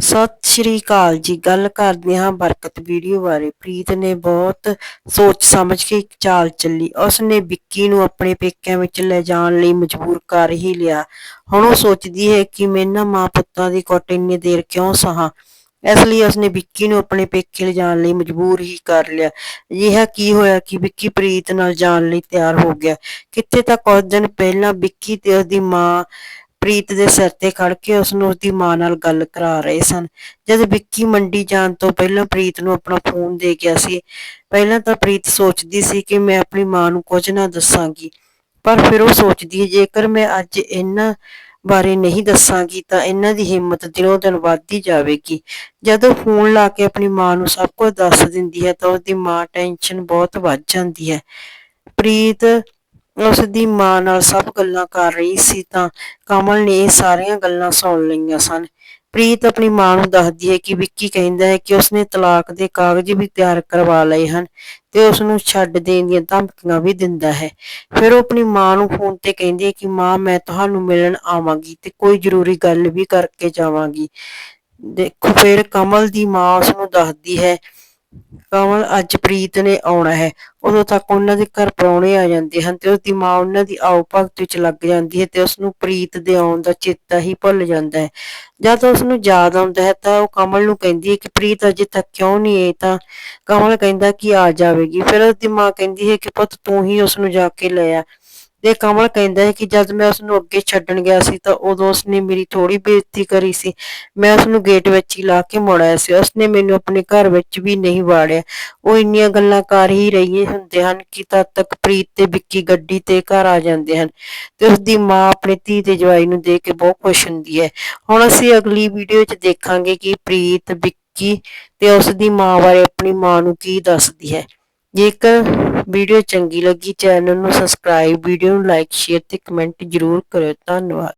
ਸਤਿ ਸ਼੍ਰੀ ਅਕਾਲ ਜੀ। ਗੱਲ ਕਰਦੇ ਹਾਂ ਬਰਕਤ ਵੀਡੀਓ ਬਾਰੇ। ਪ੍ਰੀਤ ਨੇ ਬਹੁਤ ਸੋਚ ਸਮਝ ਕੇ ਇੱਕ ਚਾਲ ਚੱਲੀ। ਉਸ ਨੇ ਵਿੱਕੀ ਨੂੰ ਆਪਣੇ ਪੇਕਿਆਂ ਵਿੱਚ ਲੈ ਜਾਣ ਲਈ ਮਜਬੂਰ ਕਰ ਹੀ ਲਿਆ। ਹੁਣ ਉਹ ਸੋਚਦੀ ਹੈ ਕਿ ਮੈਂ ਇਹਨਾਂ ਮਾਂ ਪੁੱਤਾਂ ਦੀ ਕੁੱਟ ਇੰਨੀ ਦੇਰ ਕਿਉਂ ਸਹਾ? ਇਸ ਲਈ ਉਸਨੇ ਵਿੱਕੀ ਨੂੰ ਆਪਣੇ ਪੇਕੇ ਲਿਜਾਣ ਲਈ ਮਜਬੂਰ ਹੀ ਕਰ ਲਿਆ। ਅਜਿਹਾ ਕੀ ਹੋਇਆ ਕਿ ਵਿੱਕੀ ਪ੍ਰੀਤ ਨਾਲ ਜਾਣ ਲਈ ਤਿਆਰ ਹੋ ਗਿਆ। ਕਿੱਥੇ ਤਾਂ ਕੁਝ ਦਿਨ ਪਹਿਲਾਂ ਵਿੱਕੀ ਤੇ ਉਸਦੀ ਮਾਂ ਪ੍ਰੀਤ ਦੇ ਸਿਰ ਤੇ ਖੜ ਕੇ ਉਸ ਨੂੰ ਉਸਦੀ ਮਾਂ ਨਾਲ ਗੱਲ ਕਰਾ ਰਹੇ ਸਨ। ਜਦ ਵਿੱਕੀ ਮੰਡੀ ਜਾਣ ਤੋਂ ਪਹਿਲਾਂ ਪ੍ਰੀਤ ਨੂੰ ਆਪਣਾ ਫੋਨ ਦੇ ਗਿਆ ਸੀ, ਪਹਿਲਾਂ ਤਾਂ ਪ੍ਰੀਤ ਸੋਚਦੀ ਸੀ ਕਿ ਮੈਂ ਆਪਣੀ ਮਾਂ ਨੂੰ ਕੁਝ ਨਾ ਦੱਸਾਂਗੀ, ਪਰ ਫਿਰ ਉਹ ਸੋਚਦੀ ਹੈ, ਜੇਕਰ ਮੈਂ ਅੱਜ ਇਹਨਾਂ ਬਾਰੇ ਨਹੀਂ ਦੱਸਾਂਗੀ ਤਾਂ ਇਹਨਾਂ ਦੀ ਹਿੰਮਤ ਦਿਨੋਂ ਦਿਨ ਵੱਧਦੀ ਜਾਵੇਗੀ। ਜਦੋਂ ਫੋਨ ਲਾ ਕੇ ਆਪਣੀ ਮਾਂ ਨੂੰ ਸਭ ਕੁਝ ਦੱਸ ਦਿੰਦੀ ਹੈ ਤਾਂ ਉਸਦੀ ਮਾਂ ਟੈਨਸ਼ਨ ਬਹੁਤ ਵੱਧ ਜਾਂਦੀ ਹੈ। ਪ੍ਰੀਤ ਉਸ ਦੀ ਮਾਂ ਨਾਲ ਸਭ ਗੱਲਾਂ ਕਰ ਰਹੀ ਸੀ ਤਾਂ ਕਮਲ ਨੇ ਇਹ ਸਾਰੀਆਂ ਗੱਲਾਂ ਸੁਣ ਲਈਆਂ ਸਨ। ਪ੍ਰੀਤ ਆਪਣੀ ਮਾਂ ਨੂੰ ਦੱਸਦੀ ਹੈ ਕਿ ਵਿੱਕੀ ਕਹਿੰਦਾ ਹੈ ਕਿ ਉਸਨੇ ਤਲਾਕ ਦੇ ਕਾਗਜ਼ ਵੀ ਤਿਆਰ ਕਰਵਾ ਲਏ ਹਨ ਤੇ ਉਸ ਨੂੰ ਛੱਡ ਦੇਣ ਦੀਆਂ ਧਮਕੀਆਂ ਵੀ ਦਿੰਦਾ ਹੈ। ਫਿਰ ਉਹ ਆਪਣੀ ਮਾਂ ਨੂੰ ਫੋਨ ਤੇ ਕਹਿੰਦੀ ਹੈ ਕਿ ਮਾਂ, ਮੈਂ ਤੁਹਾਨੂੰ ਮਿਲਣ ਆਵਾਂਗੀ ਤੇ ਕੋਈ ਜ਼ਰੂਰੀ ਗੱਲ ਵੀ ਕਰਕੇ ਜਾਵਾਂਗੀ। ਦੇਖੋ, ਫਿਰ ਕਮਲ ਦੀ ਮਾਂ ਉਸ ਨੂੰ ਦੱਸਦੀ ਹੈ ਕਮਲ ਅੱਜ ਪ੍ਰੀਤ ਨੇ ਆਉਣਾ ਹੈ। ਉਦੋਂ ਤੱਕ ਉਹਨਾਂ ਦੇ ਘਰ ਪਰੌਣੇ ਆ ਜਾਂਦੇ ਹਨ ਤੇ ਉਸ ਦੀ ਮਾਂ ਉਹਨਾਂ ਦੀ ਆਓ ਭਗਤ ਵਿੱਚ ਲੱਗ ਜਾਂਦੀ ਹੈ ਤੇ ਉਸ ਨੂੰ ਪ੍ਰੀਤ ਦੇ ਆਉਣ ਦਾ ਚੇਤਾ ਹੀ ਭੁੱਲ ਜਾਂਦਾ ਹੈ। ਜਦ ਉਸ ਨੂੰ ਯਾਦ ਆਉਂਦਾ ਹੈ ਤਾਂ ਉਹ ਕਮਲ ਨੂੰ ਕਹਿੰਦੀ ਹੈ ਕਿ ਪ੍ਰੀਤ ਅਜੇ ਤੱਕ ਕਿਉਂ ਨਹੀਂ ਆਈ? ਤਾਂ ਕਮਲ ਕਹਿੰਦਾ ਕਿ ਆ ਜਾਵੇਗੀ। ਫਿਰ ਉਸਦੀ ਮਾਂ ਕਹਿੰਦੀ ਹੈ ਕਿ ਪੁੱਤ ਤੂੰ ਹੀ ਉਸ ਨੂੰ ਜਾ ਕੇ ਲੈ ਆ। ਦੇ ਕਮਲ ਕਹਿੰਦਾ ਹੈ ਕਿ ਜਦ ਮੈਂ ਉਸ ਨੂੰ ਅੱਗੇ ਛੱਡਣ ਗਿਆ ਸੀ ਤਾਂ ਉਦੋਂ ਉਸਨੇ ਮੇਰੀ ਥੋੜੀ ਬੇਇੱਜ਼ਤੀ ਕਰੀ ਸੀ। ਮੈਂ ਉਸ ਨੂੰ ਗੇਟ ਵਿੱਚ ਹੀ ਲਾ ਕੇ ਮੁੜਾਇਆ ਸੀ। ਉਸਨੇ ਮੈਨੂੰ ਆਪਣੇ ਘਰ ਵਿੱਚ ਵੀ ਨਹੀਂ ਵਾੜਿਆ। ਉਹ ਇੰਨੀਆਂ ਗੱਲਾਂ ਕਰ ਹੀ ਰਹੀ ਹੁੰਦੇ ਹਨ ਕਿ ਤਦ ਤੱਕ ਪ੍ਰੀਤ ਤੇ ਵਿੱਕੀ ਗੱਡੀ ਤੇ ਘਰ ਆ ਜਾਂਦੇ ਹਨ ਤੇ ਉਸ ਦੀ ਮਾਂ ਆਪਣੇ ਧੀ ਤੇ ਜਵਾਈ ਨੂੰ ਦੇ ਕੇ ਬਹੁਤ ਖੁਸ਼ ਹੁੰਦੀ ਹੈ। ਹੁਣ ਅਸੀਂ ਅਗਲੀ ਵੀਡੀਓ ਵਿੱਚ ਦੇਖਾਂਗੇ ਕਿ ਪ੍ਰੀਤ, ਵਿੱਕੀ ਤੇ ਉਸ ਦੀ ਮਾਂ ਬਾਰੇ ਆਪਣੀ ਮਾਂ ਨੂੰ ਕੀ ਦੱਸਦੀ ਹੈ। ਜੇਕਰ ਵੀਡੀਓ ਚੰਗੀ ਲੱਗੀ ਚੈਨਲ ਨੂੰ ਸਬਸਕ੍ਰਾਈਬ ਵੀਡੀਓ ਨੂੰ ਲਾਈਕ ਸ਼ੇਅਰ ਤੇ ਕਮੈਂਟ ਜ਼ਰੂਰ ਕਰਿਓ। ਧੰਨਵਾਦ।